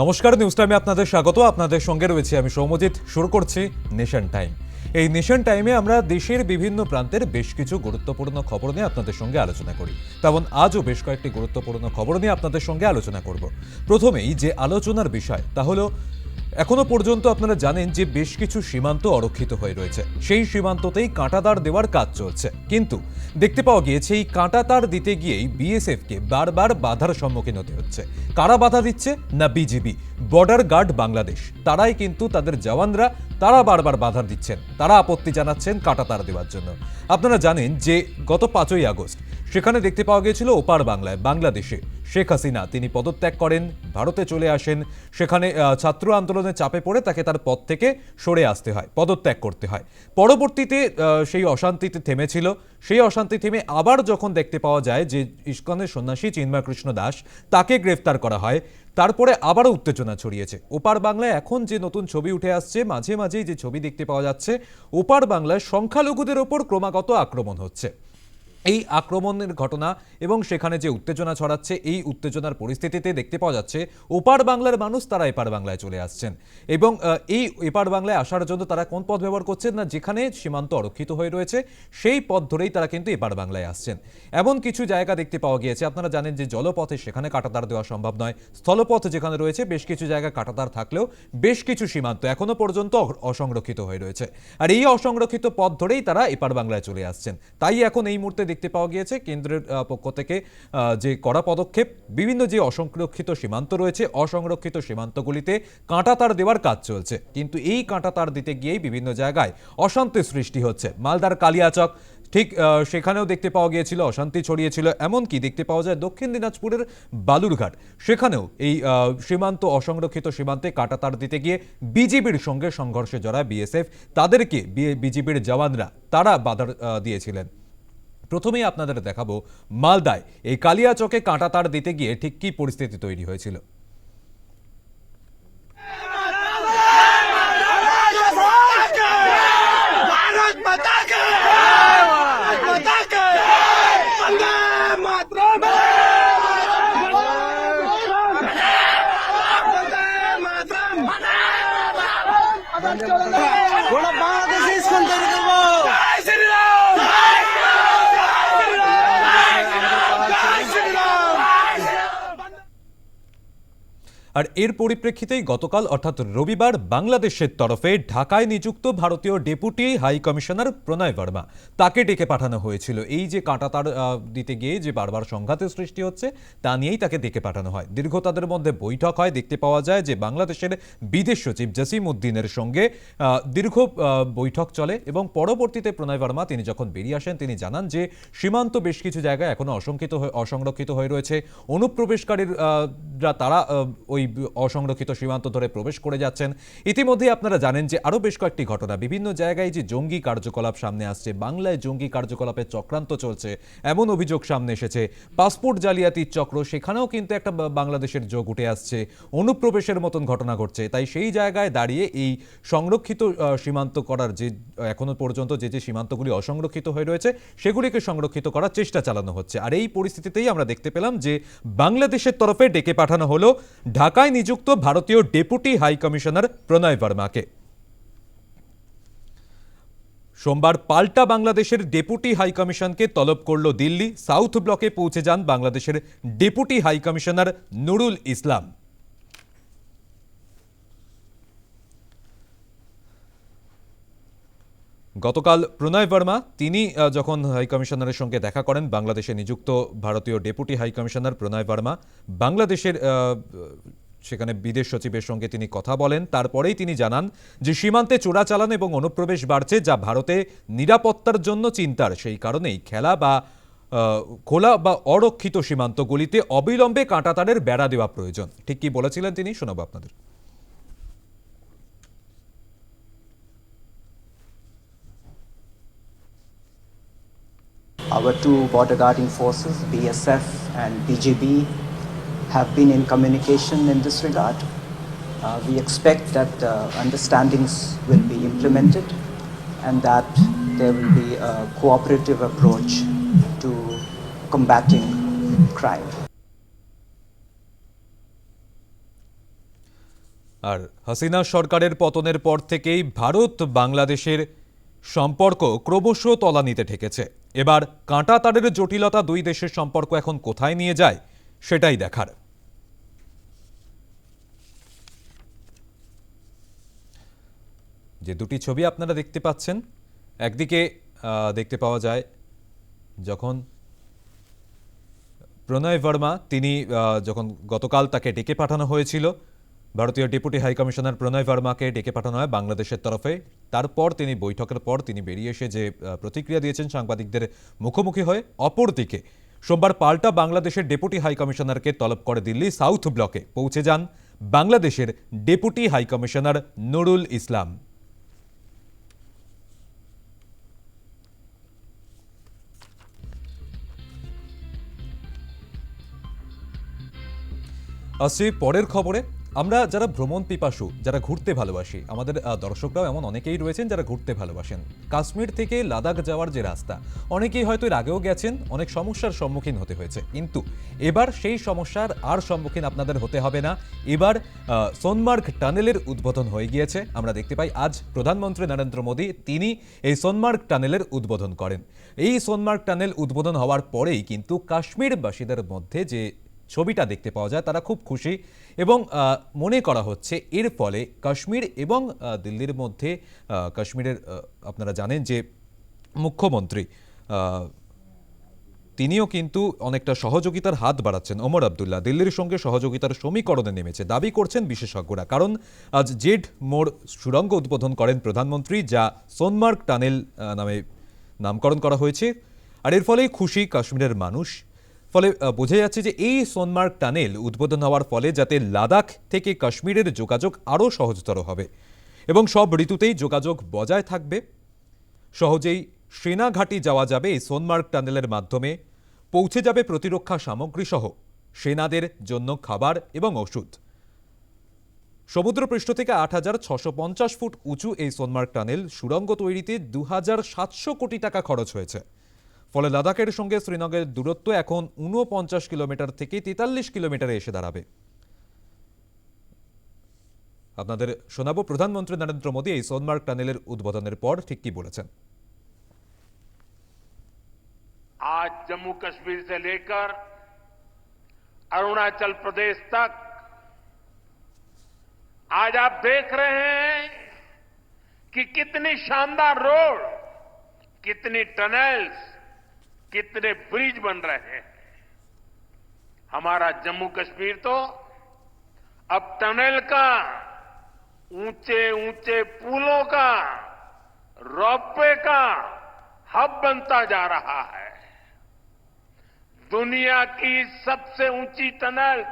নমস্কার নিউজ টাইমে আপনাদের স্বাগত। আপনাদের সঙ্গে রয়েছে আমি সৌমজিৎ শুরু করছি নেশন টাইম। এই নেশন টাইমে আমরা দেশের বিভিন্ন প্রান্তের বেশ কিছু গুরুত্বপূর্ণ খবর নিয়ে আপনাদের সঙ্গে আলোচনা করি। তেমন আজও বেশ কয়েকটি গুরুত্বপূর্ণ খবর নিয়ে আপনাদের সঙ্গে আলোচনা করব। প্রথমেই যে আলোচনার বিষয়, তা হলো এখনও পর্যন্ত আপনারা জানেন যে বেশ কিছু সীমান্ত অরক্ষিত হয়ে রয়েছে। সেই সীমান্ততেই কাঁটাতার দেওয়ার কাজ চলছে। কিন্তু দেখতে পাওয়া গিয়েছে, এই কাঁটাতার দিতে গিয়েই বিএসএফকে বারবার বাধার সম্মুখীন হতে হচ্ছে। কারা বাধা দিচ্ছে? না বিজিবি। Border guard Bangladesh. তারাই কিন্তু তাদের জওয়ানরা, তারা বারবার বাধা দিচ্ছেন। তারা আপত্তি জানাচ্ছেন কাঁটাতার দেওয়ার জন্য। আপনারা জানেন যে গত পাঁচই আগস্ট সেখানে দেখতে পাওয়া গিয়েছিল ওপার বাংলায় বাংলাদেশে শেখ হাসিনা। তিনি পদত্যাগ করেন, ভারতে চলে আসেন। সেখানে ছাত্র আন্দোলনের চাপে পড়ে তাকে তার পদ থেকে সরে আসতে হয়, পদত্যাগ করতে হয়। পরবর্তীতে সেই অশান্তিতে থেমেছিল। সেই অশান্তি থেমে আবার যখন দেখতে পাওয়া যায় যে ইস্কনের সন্ন্যাসী চিন্ময় কৃষ্ণ দাস তাকে গ্রেফতার করা হয়, তারপরে আবারও উত্তেজনা ছড়িয়েছে। ওপার বাংলায় এখন যে নতুন ছবি উঠে আসছে, মাঝে মাঝেই যে ছবি দেখতে পাওয়া যাচ্ছে, ওপার বাংলায় সংখ্যালঘুদের ওপর ক্রমাগত আক্রমণ হচ্ছে। এই আক্রমণের ঘটনা এবং সেখানে যে উত্তেজনা ছড়াচ্ছে, এই উত্তেজনার পরিস্থিতিতে দেখতে পাওয়া যাচ্ছে, ওপার বাংলার মানুষ তারা এপার বাংলায় চলে আসছেন। এবং এই এপার বাংলায় আসার জন্য তারা কোন পথ ব্যবহার করছেন না, যেখানে সীমান্ত অরক্ষিত হয়ে রয়েছে, সেই পথ ধরেই তারা কিন্তু এপার বাংলায় আসছেন। এমন কিছু জায়গা দেখতে পাওয়া গিয়েছে। আপনারা জানেন যে জলপথে সেখানে কাটাতার দেওয়া সম্ভব নয়। স্থলপথ যেখানে রয়েছে, বেশ কিছু জায়গায় কাটাতার থাকলেও বেশ কিছু সীমান্ত এখনও পর্যন্ত অসংরক্ষিত হয়ে রয়েছে। আর এই অসংরক্ষিত পথ ধরেই তারা এপার বাংলায় চলে আসছেন। তাই এখন এই মুহূর্তে দেখতে পাওয়া গিয়েছে। কেন্দ্রের পক্ষ থেকে যে কড়া পদক্ষেপ, বিভিন্ন যে অসংরক্ষিত সীমান্ত রয়েছে, অসংরক্ষিত সীমান্তগুলিতে কাঁটাতার দেওয়ার কাজ চলছে। কিন্তু এই কাঁটাতার দিতে গিয়েই বিভিন্ন জায়গায় অশান্তির সৃষ্টি হচ্ছে। মালদার কালিয়াচক, ঠিক সেখানেও দেখতে পাওয়া গিয়েছিল, অশান্তি ছড়িয়েছিল। এমনকি দেখতে পাওয়া যায় দক্ষিণ দিনাজপুরের বালুরঘাট, সেখানেও এই সীমান্ত, অসংরক্ষিত সীমান্তে কাটাতার দিতে গিয়ে বিজেপির সঙ্গে সংঘর্ষে জড়ায় বিএসএফ। তাদেরকে বিজেপির জওয়ানরা, তারা বাধা দিয়েছিলেন। প্রথমেই আপনাদের দেখাবো মালদায় এই কালিয়া চকে কাঁটা তার দিতে গিয়ে ঠিক কী পরিস্থিতি তৈরি হয়েছিল Let's go, let's go. আর এর পরিপ্রেক্ষিতেই গতকাল অর্থাৎ রবিবার বাংলাদেশের তরফে ঢাকায় নিযুক্ত ভারতীয় deputy high commissioner Pranay Verma তাকে ডেকে পাঠানো হয়েছিল। এই যে কাঁটাতার দিতে গিয়ে যে বারবার সংঘাতের সৃষ্টি হচ্ছে তা নিয়েই তাকে ডেকে পাঠানো হয়। দীর্ঘ তাদের মধ্যে বৈঠক হয়। দেখতে পাওয়া যায় যে বাংলাদেশের বিদেশ সচিব জসিম উদ্দিনের সঙ্গে দীর্ঘ বৈঠক চলে এবং পরবর্তীতে প্রণয় বর্মা তিনি যখন বেরিয়ে আসেন তিনি জানান যে সীমান্ত বেশ কিছু জায়গায় এখনও অসংকিত হয়ে অসংরক্ষিত হয়ে রয়েছে। অনুপ্রবেশকারীর তারা আহ, ওই অসংরক্ষিত সীমান্ত ধরে প্রবেশ করে যাচ্ছেন। ইতিমধ্যে আপনারা জানেন যে আরও বেশ কয়েকটি ঘটনা। বিভিন্ন জায়গায় যে জঙ্গি কার্যকলাপ সামনে আসছে, বাংলায় জঙ্গি কার্যকলাপের চক্রান্ত চলছে, এমন অভিযোগ সামনে এসেছে। পাসপোর্ট জালিয়াতির চক্র, সেখানেও কিন্তু একটা বাংলাদেশের যোগ উঠে আসছে। অনুপ্রবেশের মতন ঘটনা ঘটছে। তাই সেই জায়গায় দাঁড়িয়ে এই সংরক্ষিত সীমান্ত করার যে, এখনও পর্যন্ত যে যে সীমান্তগুলি অসংরক্ষিত হয়ে রয়েছে, সেগুলিকে সংরক্ষিত করার চেষ্টা চালানো হচ্ছে। আর এই পরিস্থিতিতেই আমরা দেখতে পেলাম যে বাংলাদেশের তরফে ডেকে পাঠানো হলো ঢাকায় নিযুক্ত ভারতীয় ডেপুটি হাই কমিশনার প্রণয় বর্মাকে। সোমবার পাল্টা বাংলাদেশের ডেপুটি হাই কমিশনকে তলব করল দিল্লি, সাউথ ব্লকে পৌঁছে যান বাংলাদেশের deputy high commissioner Nurul Islam. গতকাল প্রণয় বর্মা, তিনি যখন হাই কমিশনারের সঙ্গে দেখা করেন, বাংলাদেশে নিযুক্ত ভারতীয় deputy high commissioner Pranay Verma, বাংলাদেশের সেখানে বিদেশ সচিবের সঙ্গে তিনি কথা বলেন। তারপরেই তিনি জানান যে সীমান্তে চোরাচালান এবং অনুপ্রবেশ বাড়ছে যা ভারতে নিরাপত্তার জন্য চিন্তার। সেই কারণেই খেলা বা খোলা বা অরক্ষিত সীমান্তগুলিতে অবিলম্বে কাঁটাতারের বেড়া দেওয়া প্রয়োজন। ঠিক কি বলেছিলেন তিনি? শোনাবো আপনাদের। Our two border guarding forces, BSF and BGB, have been in communication in this regard. Uh, we expect that uh, understandings will be implemented and that there will be a cooperative approach to combating crime. আর হাসিনা সরকারের পতনের পর থেকেই ভারত বাংলাদেশের সম্পর্ক ক্রমশ তলানিতে ঠেকেছে এবার কাঁটা তারের জটিলতা দুই দেশের সম্পর্ক এখন কোথায় নিয়ে যায় সেটাই দেখার যে দুটি ছবি আপনারা দেখতে পাচ্ছেন, একদিকে দেখতে পাওয়া যায় যখন প্রণয় বর্মা, তিনি যখন গতকাল তাকে ডেকে পাঠানো হয়েছিল, ভারতীয় ডেপুটি হাই কমিশনার প্রণয় বর্মাকে ডেকে পাঠানো হয় বাংলাদেশের তরফে। তারপর তিনি, বৈঠকের পর তিনি বেরিয়ে এসে যে প্রতিক্রিয়া দিয়েছেন সাংবাদিকদের মুখোমুখি হয়ে, অপরদিকে সোমবার পাল্টা বাংলাদেশের ডেপুটি হাই কমিশনারকে তলব করে দিল্লি সাউথ ব্লকে পৌঁছে যান বাংলাদেশের deputy high commissioner Nurul Islam. আসছি পরের খবরে। আমরা যারা ভ্রমণ পিপাসু, যারা ঘুরতে ভালোবাসি, আমাদের দর্শকরাও এমন অনেকেই রয়েছেন যারা ঘুরতে ভালোবাসেন। কাশ্মীর থেকে লাদাখ যাওয়ার যে রাস্তা, অনেকেই হয়তো এর আগেও গেছেন, অনেক সমস্যার সম্মুখীন হতে হয়েছে। কিন্তু এবার সেই সমস্যার আর সম্মুখীন আপনাদের হতে হবে না। এবার সোনমার্গ টানেলের উদ্বোধন হয়ে গিয়েছে। আমরা দেখতে পাই আজ প্রধানমন্ত্রী নরেন্দ্র মোদী, তিনি এই সোনমার্গ টানেলের উদ্বোধন করেন। এই সোনমার্গ টানেল উদ্বোধন হওয়ার পরেই কিন্তু কাশ্মীরবাসীদের মধ্যে যে ছবিটা দেখতে পাওয়া যায়, তারা খুব খুশি এবং মনে করা হচ্ছে এর ফলে কাশ্মীর এবং দিল্লির মধ্যে কাশ্মীরের আপনারা জানেন যে মুখ্যমন্ত্রী তিনিও কিন্তু অনেকটা সহযোগিতার হাত বাড়াচ্ছেন। ওমর আবদুল্লাহ দিল্লির সঙ্গে সহযোগিতার সমীকরণে নেমেছে, দাবি করছেন বিশেষজ্ঞরা। কারণ আজ জেড মোড় সুড়ঙ্গ উদ্বোধন করেন প্রধানমন্ত্রী, যা সোনমার্গ টানেল নামে নামকরণ করা হয়েছে। আর এর ফলেই খুশি কাশ্মীরের মানুষ। ফলে বোঝা যাচ্ছে যে এই সোনমার্গ টানেল উদ্বোধন হওয়ার ফলে যাতে লাদাখ থেকে কাশ্মীরের যোগাযোগ আরও সহজতর হবে এবং সব ঋতুতেই যোগাযোগ বজায় থাকবে। সহজেই সেনাঘাটি যাওয়া যাবে এই সোনমার্গ টানেলের মাধ্যমে। পৌঁছে যাবে প্রতিরক্ষা সামগ্রী সহ সেনাদের জন্য খাবার এবং ওষুধ। সমুদ্রপৃষ্ঠ থেকে আট হাজার ছশো পঞ্চাশ ফুট উঁচু এই সোনমার্গ টানেল সুড়ঙ্গ তৈরিতে দু হাজার সাতশো কোটি টাকা খরচ হয়েছে। ফলে লাদাখের সঙ্গে শ্রীনগরের দূরত্ব এখন উনপঞ্চাশ কিলোমিটার থেকে তেতাল্লিশ কিলোমিটারে এসে দাঁড়াবে আপনাদের শোনাবো প্রধানমন্ত্রী নরেন্দ্র মোদী এই সোনমার্গ টানেলের উদ্বোধনের পর ঠিক কি বলেছেন आज जम्मू कश्मीर से लेकर अरुणाचल प्रदेश तक आज आप देख रहे हैं कि कितनी शानदार रोड कितनी टनल्स कितने ब्रिज बन रहे हैं। हमारा जम्मू कश्मीर तो अब टनल का ऊँचे ऊँचे पुलों का, रोपवे का हब बनता जा रहा है। दुनिया की सबसे ऊँची टनल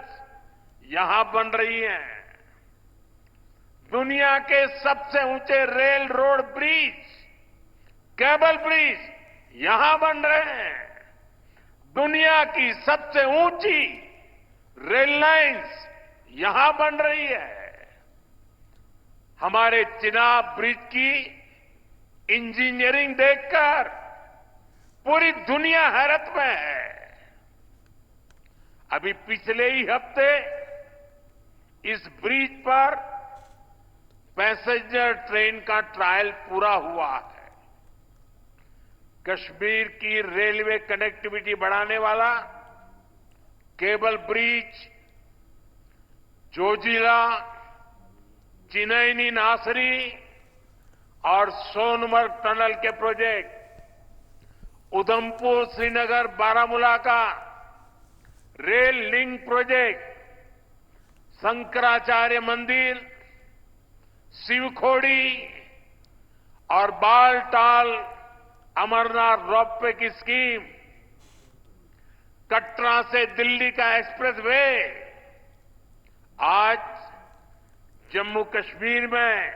यहाँ बन रही है। दुनिया के सबसे ऊँचे rail road bridge, cable bridge यहाँ बन रहे हैं। दुनिया की सबसे ऊँची रेल लाइंस यहाँ बन रही है। हमारे चिनाब ब्रिज की इंजीनियरिंग देखकर पूरी दुनिया हैरत में है। अभी पिछले ही हफ़्ते इस ब्रिज पर पैसेंजर ट्रेन का ट्रायल पूरा हुआ है। कश्मीर की रेलवे कनेक्टिविटी बढ़ाने वाला, केबल ब्रिज, जोजिला, चिनैनी नासरी और सोनमर्ग टनल के प्रोजेक्ट, उधमपुर, श्रीनगर, बारामूला का रेल लिंक प्रोजेक्ट, शंकराचार्य मंदिर, शिवखोड़ी और बालटाल अमरनाथ रोपवे की स्कीम कटरा से दिल्ली का एक्सप्रेस वे आज जम्मू कश्मीर में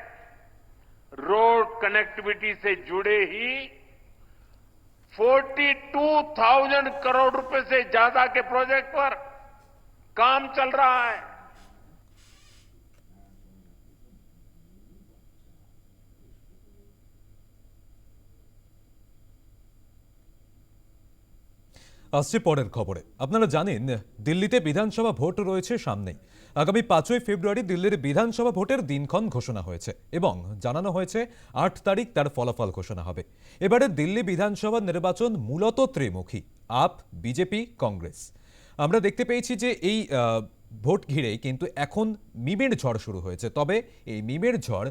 रोड कनेक्टिविटी से जुड़े ही 42,000 करोड़ रुपए से ज़्यादा के प्रोजेक्ट पर काम चल रहा है। আসছে পরের খবরে। আপনারা জানেন, দিল্লিতে বিধানসভা ভোট রয়েছে সামনেই। আগামী পাঁচই ফেব্রুয়ারি দিল্লির বিধানসভা ভোটের দিনক্ষণ ঘোষণা হয়েছে এবং জানানো হয়েছে, আট তারিখ তার ফলাফল ঘোষণা হবে। এবারে দিল্লি বিধানসভা নির্বাচন মূলত ত্রিমুখী, আপ, বিজেপি, কংগ্রেস। আমরা দেখতে পেয়েছি যে এই ভোট ঘিরেই কিন্তু এখন মিমের ঝড় শুরু হয়েছে। তবে এই মিমের ঝড়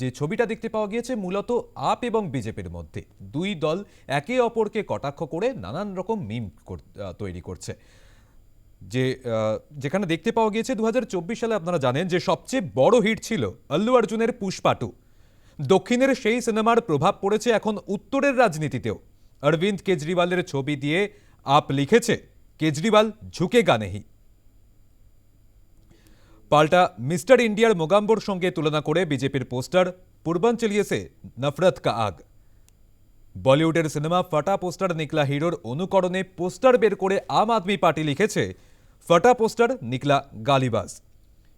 যে ছবিটা দেখতে পাওয়া গিয়েছে মূলত আপ এবং বিজেপির মধ্যে। দুই দল একে অপরকে কটাক্ষ করে নানান রকম মিম তৈরি করছে। যে যেখানে দেখতে পাওয়া গিয়েছে দু হাজার চব্বিশ সালে আপনারা জানেন যে সবচেয়ে বড় হিট ছিল আল্লু অর্জুনের পুষ্পাটু দক্ষিণের সেই সিনেমার প্রভাব পড়েছে এখন উত্তরের রাজনীতিতেও। অরবিন্দ কেজরিওয়ালের ছবি দিয়ে আপ লিখেছে, কেজরিওয়াল ঝুঁকে গানেহি। পাল্টা মিস্টার ইন্ডিয়ার মোগাম্বোর সঙ্গে তুলনা করে বিজেপির পোস্টার পূর্বাঞ্চলীয় সে নফরত কা আগ। বলিউডের সিনেমা ফাটা পোস্টার নিকলা হিরোর অনুকরণে পোস্টার বের করে আম আদমি পার্টি লিখেছে, ফাটা পোস্টার নিকলা গালিবাজ।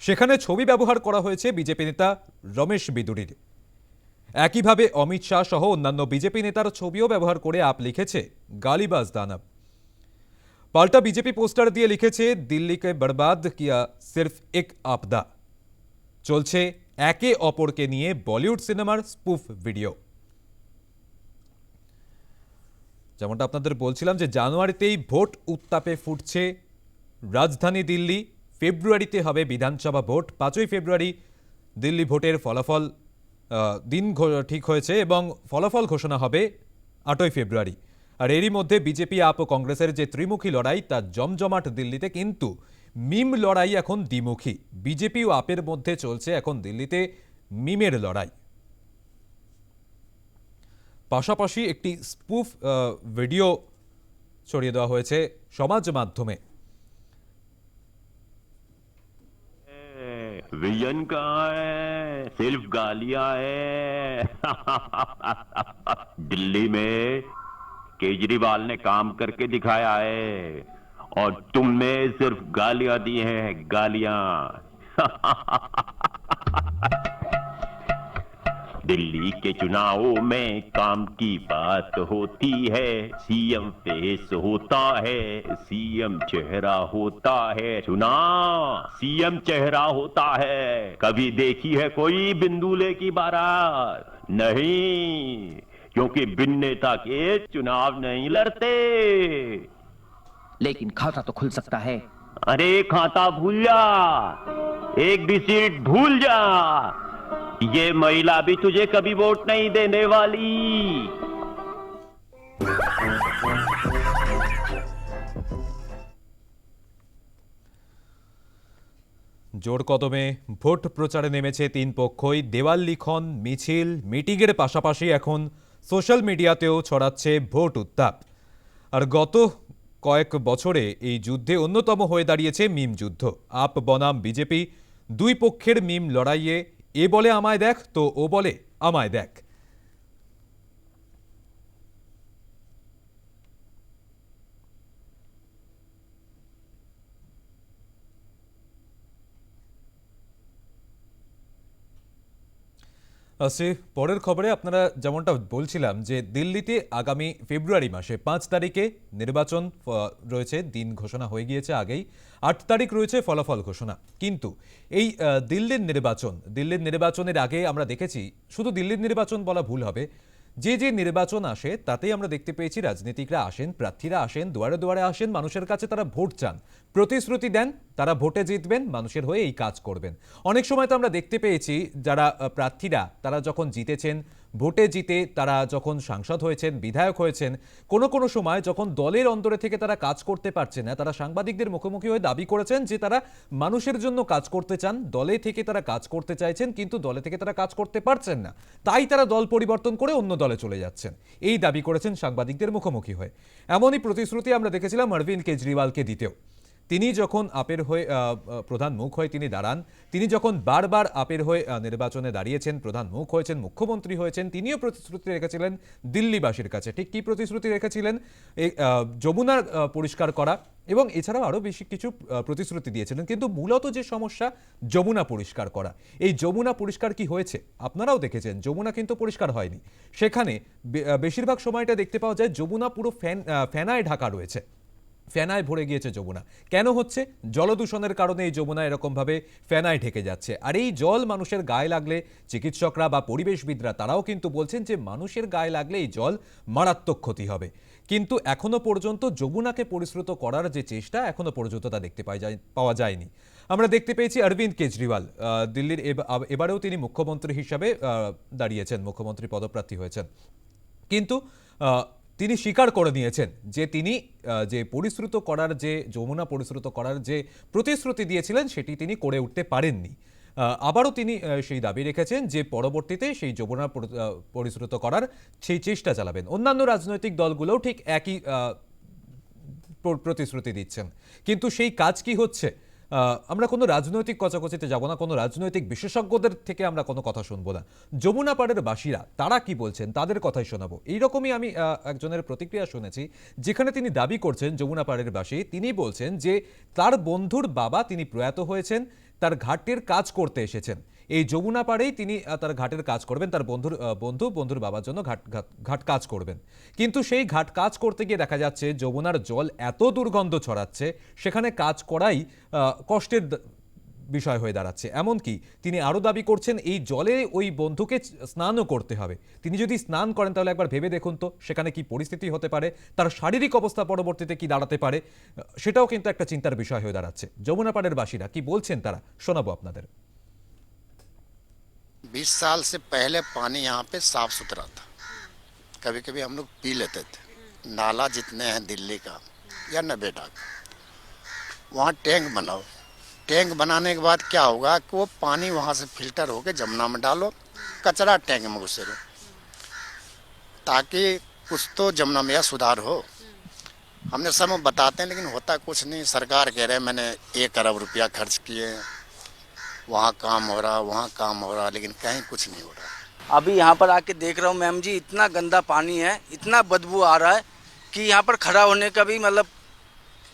সেখানে ছবি ব্যবহার করা হয়েছে বিজেপি নেতা রমেশ বিদুরির। একইভাবে অমিত শাহ সহ অন্যান্য বিজেপি নেতার ছবিও ব্যবহার করে আপ লিখেছে গালিবাজ দানব। পাল্টা বিজেপি পোস্টার দিয়ে লিখেছে, দিল্লিকে বরবাদ কিয়া সির্ফ এক আপদা। চলছে একে অপরকে নিয়ে বলিউড সিনেমার স্পুফ ভিডিও। যেমনটা আপনাদের বলছিলাম যে, জানুয়ারিতেই ভোট উত্তাপে ফুটছে রাজধানী দিল্লি, ফেব্রুয়ারিতে হবে বিধানসভা ভোট, পাঁচই ফেব্রুয়ারি দিল্লি ভোটের ফলাফল দিন ঠিক হয়েছে এবং ফলাফল ঘোষণা হবে আটই ফেব্রুয়ারি। আর এরই মধ্যে বিজেপি আপ ও কংগ্রেসের যে ত্রিমুখী লড়াই তা জমজমাট দিল্লিতে কিন্তু মিম লড়াই এখন দ্বিমুখী বিজেপি ও আপের মধ্যে চলছে এখন দিল্লিতে মিমের লড়াই পাশাপাশি একটি স্পুফ আহ, ভিডিও ছড়িয়ে দেওয়া হয়েছে সমাজ মাধ্যমে विजन कहाँ है सिर्फ गालियां है दिल्ली में केजरीवाल ने काम करके दिखाया है। और तुमने सिर्फ़ गालियाँ दी हैं, गालियाँ। दिल्ली के चुनावों में काम की बात होती है, सीएम फेस होता है, सीएम चेहरा होता है। सुना, सीएम चेहरा होता है। कभी देखी है कोई बिंदुले की बारात? नहीं। क्योंकि बिन नेता के चुनाव नहीं लड़ते लेकिन खाता तो खुल सकता है अरे खाता भूल जा एक भी सीट भूल जा ये महिला भी तुझे कभी वोट नहीं देने वाली জোর কদমে ভোট প্রচারে নেমেছে তিন পক্ষই দেওয়াল লিখন মিছিল মিটিংয়ের পাশাপাশি এখন সোশ্যাল মিডিয়াতেও ছড়াচ্ছে ভোট উত্তাপ। আর গত কয়েক বছরে এই যুদ্ধে অন্যতম হয়ে দাঁড়িয়েছে মিম যুদ্ধ। আপ বনাম বিজেপি, দুই পক্ষের মিম লড়াইয়ে, এ বলে আমায় দেখ তো ও বলে আমায় দেখ। পরের খবরে আপনারা যেমনটা বলছিলাম যে দিল্লিতে আগামী ফেব্রুয়ারি মাসে পাঁচ তারিখে নির্বাচন রয়েছে, দিন ঘোষণা হয়ে গিয়েছে আগেই। আট তারিখ রয়েছে ফলাফল ঘোষণা। কিন্তু এই দিল্লির নির্বাচন, দিল্লির নির্বাচনের আগে আমরা দেখেছি, শুধু দিল্লির নির্বাচন বলা ভুল হবে যে যে নির্বাচন আসে, তাতেই আমরা দেখতে পেয়েছি রাজনীতিকরা আসেন, প্রার্থীরা আসেন, দুয়ারে দুয়ারে আসেন, মানুষের কাছে তারা ভোট চান। প্রতিশ্রুতি দেন, তারা ভোটে জিতবেন, মানুষের হয়ে এই কাজ করবেন। অনেক সময় তো আমরা দেখতে পেয়েছি যারা প্রার্থীরা, তারা যখন জিতেছেন ভোটে জিতে তারা যখন সাংসদ হয়েছেন, বিধায়ক হয়েছেন, কোনো কোনো সময় যখন দলের অন্তরে থেকে তারা কাজ করতে পারছে না, তারা সাংবাদিকদের মুখোমুখি হয়ে দাবি করেছেন যে তারা মানুষের জন্য কাজ করতে চান, দলে থেকে তারা কাজ করতে চাইছেন, কিন্তু দলে থেকে তারা কাজ করতে পারছেন না। তাই তারা দল পরিবর্তন করে অন্য দলে চলে যাচ্ছেন। এই দাবি করেছেন সাংবাদিকদের মুখোমুখি হয়ে। এমনই প্রতিশ্রুতি আমরা দেখেছিলাম অরবিন্দ কেজরিওয়ালকে দিতেও। তিনি যখন আপের হয়ে প্রধান মুখ হয়ে তিনি দাঁড়ান, তিনি যখন বারবার আপের হয়ে নির্বাচনে দাঁড়িয়েছেন, প্রধান মুখ হয়েছেন, মুখ্যমন্ত্রী হয়েছেন, তিনিও প্রতিশ্রুতি রেখেছিলেন দিল্লিবাসীর কাছে। ঠিক কী প্রতিশ্রুতি রেখেছিলেন? যমুনার পরিষ্কার করা এবং এছাড়াও আরও বেশি কিছু প্রতিশ্রুতি দিয়েছিলেন। কিন্তু মূলত যে সমস্যা, যমুনা পরিষ্কার করা। এই যমুনা পরিষ্কার কি হয়েছে? আপনারাও দেখেছেন, যমুনা কিন্তু পরিষ্কার হয়নি। সেখানে বেশিরভাগ সময়টা দেখতে পাওয়া যায় যমুনা পুরো ফ্যান ফ্যানায় ঢাকা রয়েছে। ফেনায় ভরে গিয়েছে যমুনা। কেন হচ্ছে? জলদূষণের কারণে এই যমুনা এরকমভাবে ফেনায় ঢেকে যাচ্ছে। আর এই জল মানুষের গায়ে লাগলে চিকিৎসকরা বা পরিবেশবিদরা তারাও কিন্তু বলছেন যে মানুষের গায়ে লাগলে এই জল মারাত্মক ক্ষতি হবে। কিন্তু এখনও পর্যন্ত যমুনাকে পরিশ্রুত করার যে চেষ্টা এখনও পর্যন্ত তা দেখতে পাওয়া যায় পাওয়া যায়নি। আমরা দেখতে পেয়েছি অরবিন্দ কেজরিওয়াল। দিল্লির এব- এবারেও তিনি মুখ্যমন্ত্রী হিসাবে দাঁড়িয়েছেন, মুখ্যমন্ত্রী পদপ্রার্থী হয়েছেন। কিন্তু তিনি স্বীকার করে নিয়েছেন যে তিনি যে পরিশ্রুত করার যে, যমুনা পরিশ্রুত করার যে প্রতিশ্রুতি দিয়েছিলেন, সেটি তিনি করে উঠতে পারেননি। আবারও তিনি সেই দাবি রেখেছেন যে পরবর্তীতে সেই যমুনা পরিশ্রুত করার সেই চেষ্টা চালাবেন। অন্যান্য রাজনৈতিক দলগুলোও ঠিক একই প্রতিশ্রুতি দিচ্ছেন। কিন্তু সেই কাজ কি হচ্ছে? আমরা কোনো রাজনৈতিক কচাকচিতে যাব না, কোনো রাজনৈতিক বিশেষজ্ঞদের থেকে আমরা কোনো কথা শুনব না। যমুনা পাড়ের বাসীরা, তারা কি বলছেন? তাদের কথাই শোনাবো। এইরকমই আমি একজনের প্রতিক্রিয়া শুনেছি, যেখানে তিনি দাবি করছেন, যমুনা পাড়ের বাসী, তিনি বলছেন যে তার বন্ধুর বাবা তিনি প্রয়াত হয়েছেন, তার ঘাটের কাজ করতে এসেছেন। এই যমুনা পাড়েই তিনি তার ঘাটের কাজ করবেন, তার বন্ধুর বন্ধু, বন্ধুর বাবার জন্য ঘাট, ঘাট- কাজ করবেন। কিন্তু সেই ঘাট কাজ করতে গিয়ে দেখা যাচ্ছে যমুনার জল এত দুর্গন্ধ ছড়াচ্ছে, সেখানে কাজ করাই কষ্টের বিষয় হয়ে দাঁড়াচ্ছে। এমনকি তিনি আরও দাবি করছেন, এই জলে ওই বন্ধুকে স্নানও করতে হবে। তিনি যদি স্নান করেন, তাহলে একবার ভেবে দেখুন তো, সেখানে কি পরিস্থিতি হতে পারে, তার শারীরিক অবস্থা পরবর্তীতে কি দাঁড়াতে পারে সেটাও কিন্তু একটা চিন্তার বিষয় হয়ে দাঁড়াচ্ছে। যমুনা পাড়ের বাসীরা কি বলছেন তারা, শোনাবো আপনাদের। बीस साल से पहले पानी यहाँ पे साफ़ सुथरा था। कभी कभी हम लोग पी लेते थे। नाला जितने हैं दिल्ली का या नबेडा का, वहाँ टैंक बनाओ। टैंक बनाने के बाद क्या होगा कि वो पानी वहाँ से फ़िल्टर होके जमुना में डालो, कचरा टैंक में घुसे रहो। ताकि कुछ तो जमुना में सुधार हो। हमने सब बताते हैं, लेकिन होता कुछ नहीं। सरकार कह रहे हैं, मैंने एक अरब रुपया खर्च किए वहाँ काम हो रहा, वहाँ काम हो रहा, लेकिन कहीं कुछ नहीं हो रहा। अभी यहाँ पर आके देख रहा हूँ, मैम जी, इतना गंदा पानी है, इतना बदबू आ रहा है कि यहाँ पर खड़ा होने का भी मतलब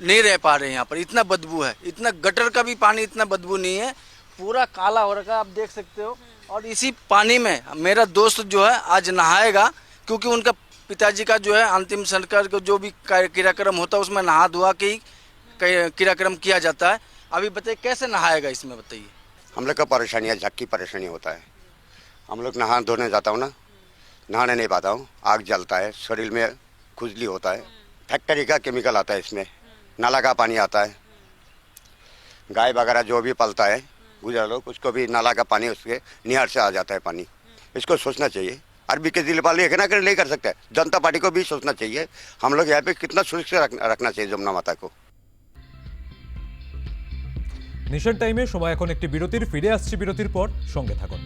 नहीं रह पा रहे यहाँ पर। इतना बदबू है, इतना गटर का भी पानी, इतना बदबू नहीं है। पूरा काला हो रखा है, आप देख सकते हो। और इसी पानी में मेरा दोस्त जो है आज नहाएगा, क्योंकि उनका पिताजी का जो है अंतिम संस्कार का जो भी कार्य- क्रियाक्रम होता है, उसमें नहा धोआ के ही क्रियाक्रम किया जाता है। अभी बताइए, कैसे नहाएगा इसमें, बताइए? हम लोग का परेशानी है झक्की परेशानी होता है। हम लोग नहा धोने जाता हूँ ना, नहाने नहीं पाता हूँ, आग जलता है, शरीर में खुजली होता है। फैक्ट्री का केमिकल आता है इसमें, नाला का पानी आता है। गाय वगैरह जो भी पलता है, गुजर लोग, उसको भी नाला का पानी, उसके निहार से आ जाता है पानी। इसको सोचना चाहिए। अरबी के वाले है ना नहीं कर सकते। जनता पार्टी को भी सोचना चाहिए। हम लोग यहाँ पे कितना सुरक्षित रख- रखना चाहिए जमुना माता को। নিশান টাইমে সময় এখন একটি বিরতির, ফিরে আসছে বিরতির পর। সঙ্গে থাকুন।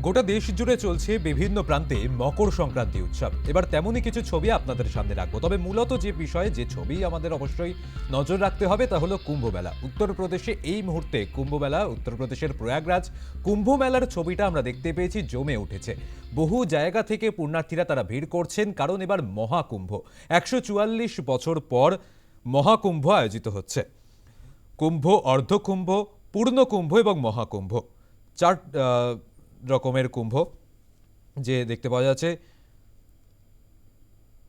গোটা দেশ জুড়ে চলছে বিভিন্ন প্রান্তে মকর সংক্রান্তি উৎসব। এবার তেমনই কিছু ছবি আপনাদের সামনে রাখব। তবে মূলত যে বিষয়ে, যে ছবি আমাদের অবশ্যই নজর রাখতে হবে তা হলো কুম্ভমেলা। উত্তরপ্রদেশে এই মুহূর্তে কুম্ভমেলা, উত্তরপ্রদেশের প্রয়াগরাজ, কুম্ভমেলার ছবিটা আমরা দেখতে পেয়েছি, জমে উঠেছে। বহু জায়গা থেকে পুণ্যার্থীরা তারা ভিড় করছেন, কারণ এবার মহাকুম্ভ। একশো চুয়াল্লিশ বছর পর মহাকুম্ভ আয়োজিত হচ্ছে। কুম্ভ, অর্ধকুম্ভ, পূর্ণকুম্ভ এবং মহাকুম্ভ। চার রকমের কুম্ভ যে দেখতে পাওয়া যাচ্ছে।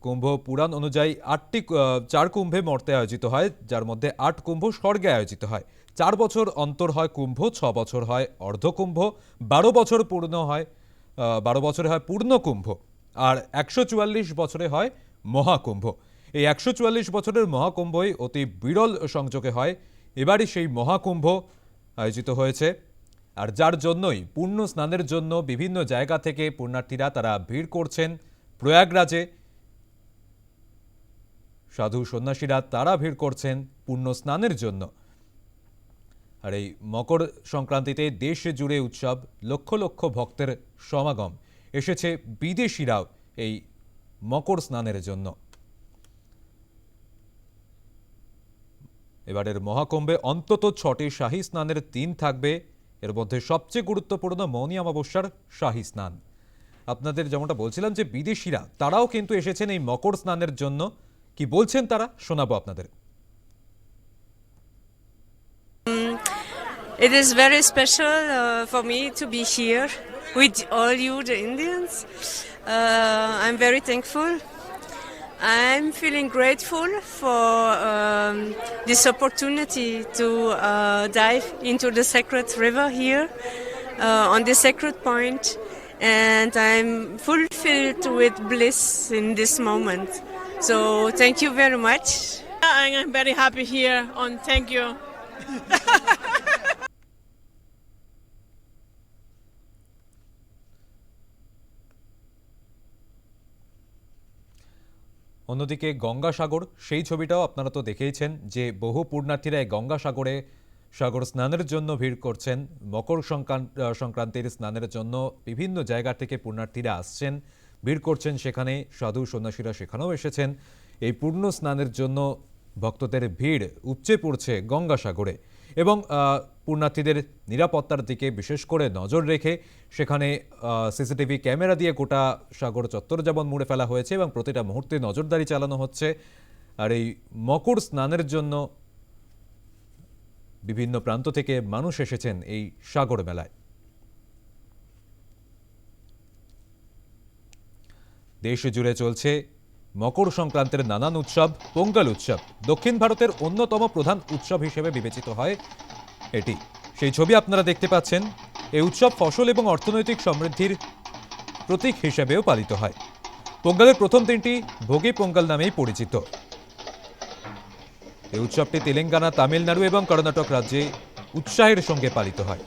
কুম্ভ পুরাণ অনুযায়ী আটটি চার কুম্ভে মর্তে আয়োজিত হয়, যার মধ্যে আট কুম্ভ স্বর্গে আয়োজিত হয়। চার বছর অন্তর হয় কুম্ভ, ছ বছর হয় অর্ধকুম্ভ, বারো বছর পূর্ণ হয় বারো বছরে হয় পূর্ণ কুম্ভ আর একশো চুয়াল্লিশ বছরে হয় মহাকুম্ভ। এই একশো চুয়াল্লিশ বছরের মহাকুম্ভই অতি বিরল সংযোগে হয়। এবারই সেই মহাকুম্ভ আয়োজিত হয়েছে। আর যার জন্যই পূর্ণ স্নানের জন্য বিভিন্ন জায়গা থেকে পুণ্যার্থীরা তারা ভিড় করছেন প্রয়াগরাজে। সাধু সন্ন্যাসীরা তারা ভিড় করছেন পূর্ণ স্নানের জন্য। আর এই মকর সংক্রান্তিতে দেশ জুড়ে উৎসব লক্ষ লক্ষ ভক্তের সমাগম। এসেছে বিদেশিরাও এই মকর স্নানের জন্য। এবারের মহাকুম্ভে অন্তত ছটি শাহী স্নানের তিন থাকবে। এর মধ্যে সবচেয়ে গুরুত্বপূর্ণ মৌনী অমাবস্যার শাহী স্নান। আপনাদের যেমনটা বলছিলাম যে বিদেশিরা তারাও কিন্তু এসেছেন এই মকর স্নানের জন্য। কি বলছেন তারা? শোনাবো আপনাদের। It is very special uh, for me to be here with all you, the Indians. Uh, I'm very thankful. I'm feeling grateful for um, this opportunity to uh, dive into the sacred river here uh, on the sacred point, and I'm fulfilled with bliss in this moment. So, thank you very much. I'm very happy here on thank you. অন্যদিকে গঙ্গাসাগর, সেই ছবিটাও আপনারা তো দেখেইছেন যে বহু পূর্ণার্থীরা এই গঙ্গাসাগরে সাগর স্নানের জন্য ভিড় করছেন। মকর সংক্রান্ত সংক্রান্তির স্নানের জন্য বিভিন্ন জায়গা থেকে পূর্ণার্থীরা আসছেন, ভিড় করছেন সেখানে। সাধু সন্ন্যাসীরা সেখানেও এসেছেন। এই পূর্ণ স্নানের জন্য ভক্তদের ভিড় উপচে পড়ছে গঙ্গাসাগরে। এবং পূর্ণার্থীদের নিরাপত্তার দিকে বিশেষ করে নজর রেখে সেখানে সিসিটিভি ক্যামেরা দিয়ে গোটা সাগর চত্বর যেমন মুড়ে ফেলা হয়েছে এবং প্রতিটা মুহূর্তে নজরদারি চালানো হচ্ছে। আর এই মকর স্নানের জন্য বিভিন্ন প্রান্ত থেকে মানুষ এসেছেন এই সাগর মেলায়। দেশ জুড়ে চলছে মকর সংক্রান্তের নানান উৎসব, পোঙ্গল উৎসব দক্ষিণ ভারতের অন্যতম প্রধান উৎসব হিসেবে বিবেচিত হয় এটি। সেই ছবি আপনারা দেখতে পাচ্ছেন। এই উৎসব ফসল এবং অর্থনৈতিক সমৃদ্ধির প্রতীক হিসেবেও পালিত হয়। পোঙ্গলের প্রথম দিনটি ভোগী পোঙ্গল নামেই পরিচিত। এই উৎসবটি তেলেঙ্গানা, তামিলনাড়ু এবং কর্ণাটক রাজ্যে উৎসাহের সঙ্গে পালিত হয়।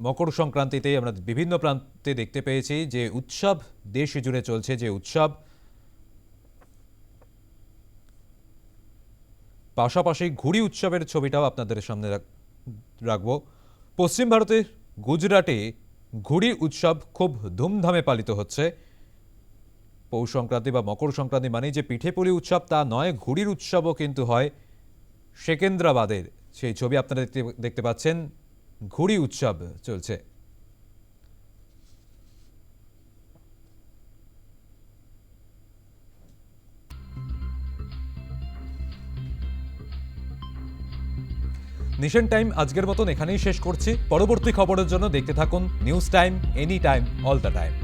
মকর সংক্রান্তিতে আমরা বিভিন্ন প্রান্তে দেখতে পেয়েছি যে উৎসব দেশ জুড়ে চলছে, যে উৎসব। পাশাপাশি ঘুড়ি উৎসবের ছবিটাও আপনাদের সামনে রাখ- রাখব। পশ্চিম ভারতের গুজরাটে ঘুড়ি উৎসব খুব ধুমধামে পালিত হচ্ছে। পৌষ সংক্রান্তি বা মকর সংক্রান্তি মানেই যে পিঠে পিঠেপুলি উৎসব, তা নয়, ঘুড়ির উৎসবও কিন্তু হয় সেকেন্দ্রাবাদের। সেই ছবি আপনারা দেখতে দেখতে পাচ্ছেন। ঘুড়ি উৎসব চলছে। নিশন টাইম আজকের মতন এখানেই শেষ করছি। পরবর্তী খবরের জন্য দেখতে থাকুন news time, any time, all the time.